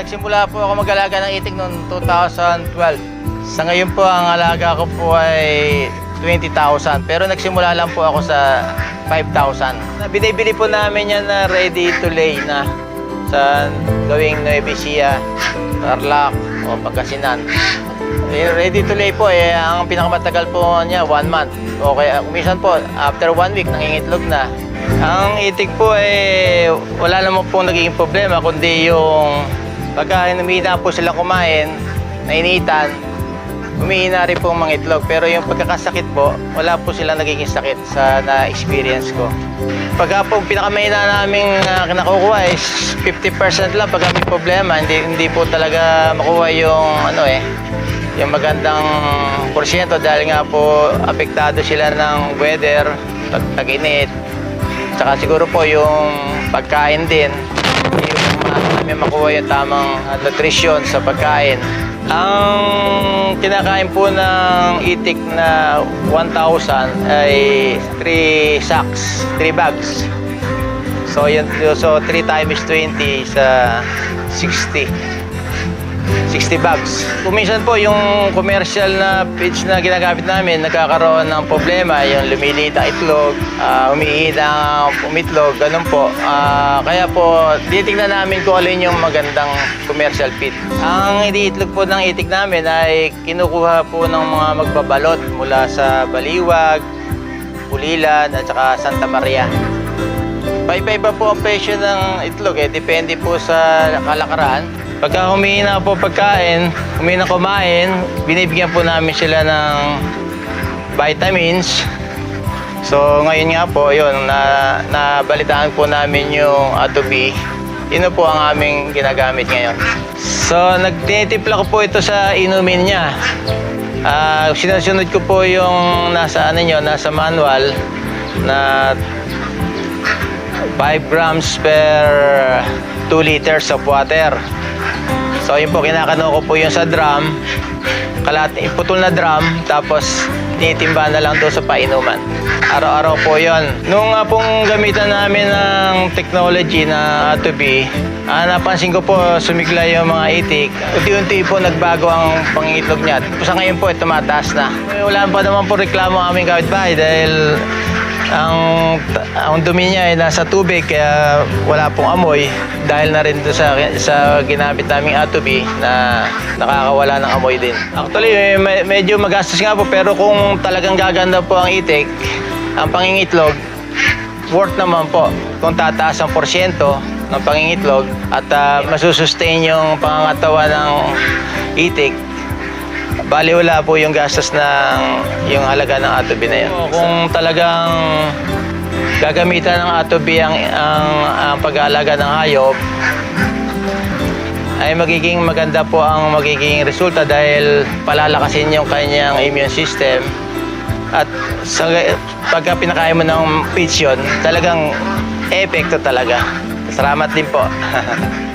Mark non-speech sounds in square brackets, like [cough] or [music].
nagsimula po ako mag-alaga ng itik noong 2012. Sa ngayon po, ang alaga ko po ay 20,000. Pero nagsimula lang po ako sa 5,000. Binibili po namin yan na ready to lay na sa gawing Nueva Ecija, Tarlac o Pagkasinan. Eh, ready to lay po, eh, ang pinakamatagal po niya, one month. O kaya, minsan po, after one week, nangingitlog na. Ang itik po, eh, wala naman po nagiging problema, kundi yung pagka humihina po sila kumain, nainitan, humihina rin po mga itlog. Pero yung pagkakasakit po, wala po sila nagiging sakit sa na-experience ko. Pagka po pinakamahina namin uh, nakukuha is 50% lang pagka may problema. Hindi, hindi po talaga makuha yung ano eh, yung magandang porsyento dahil nga po apektado sila ng weather, tag-init. Tsaka siguro po yung pagkain din, makuha yung tamang uh, nutrition sa pagkain. Ang kinakain po ng itik na 1,000 ay 3 sacks, 3 bags. So yun, so 3 times 20 sa 60. 60 bags. Kuminsan po yung commercial na feeds na ginagamit namin nagkakaroon ng problema, yung lumiliit ang itlog, uh, umiihit ang umitlog, ganun po. Ah, kaya po, titignan namin kung alin yung magandang commercial feed. Ang iniitlog po ng itik namin ay kinukuha po ng mga magbabalot mula sa Baliwag, Pulilan at saka Santa Maria. Paiba-iba po ang presyo ng itlog eh. Depende po sa kalakaran. Pagka humihina po pagkain, humihina kumain, binibigyan po namin sila ng vitamins. So ngayon nga po, yun, na, nabalitaan po namin yung Atobi. Yun po ang aming ginagamit ngayon. So nagtinitimpla ko po ito sa inumin niya. Ah, sinusunod ko po yung nasa ano nyo, nasa manual na 5 grams per 2 liters of water. So yun po, kinakano ko po yung sa drum, kalat, iputol na drum, tapos tinitimba na lang doon sa painuman. Araw-araw po yon. Nung nga pong gamitan namin ng technology na Atobi, ah, napansin ko po sumigla yung mga itik. Unti-unti po nagbago ang pangingitlog niya. Sa ngayon po, tumataas na. Wala pa naman po reklamo aming kapitbahay dahil ang ang dumi niya ay nasa tubig kaya wala pong amoy dahil na rin doon sa sa ginamit naming atobi na nakakawala ng amoy din. Actually, eh, me- medyo magastos nga po pero kung talagang gaganda po ang itik, ang pangingitlog, worth naman po kung tataas ang porsyento ng pangingitlog at uh, masusustain yung pangangatawan ng itik Bali wala po yung gastos ng yung halaga ng atobi na yan. Kung talagang gagamitan ng atobi ang, ang, ang pag-aalaga ng hayop, ay magiging maganda po ang magiging resulta dahil palalakasin yung kanyang immune system. At sa, pagka pinakain mo ng yun, talagang epekto talaga. Salamat din po. [laughs]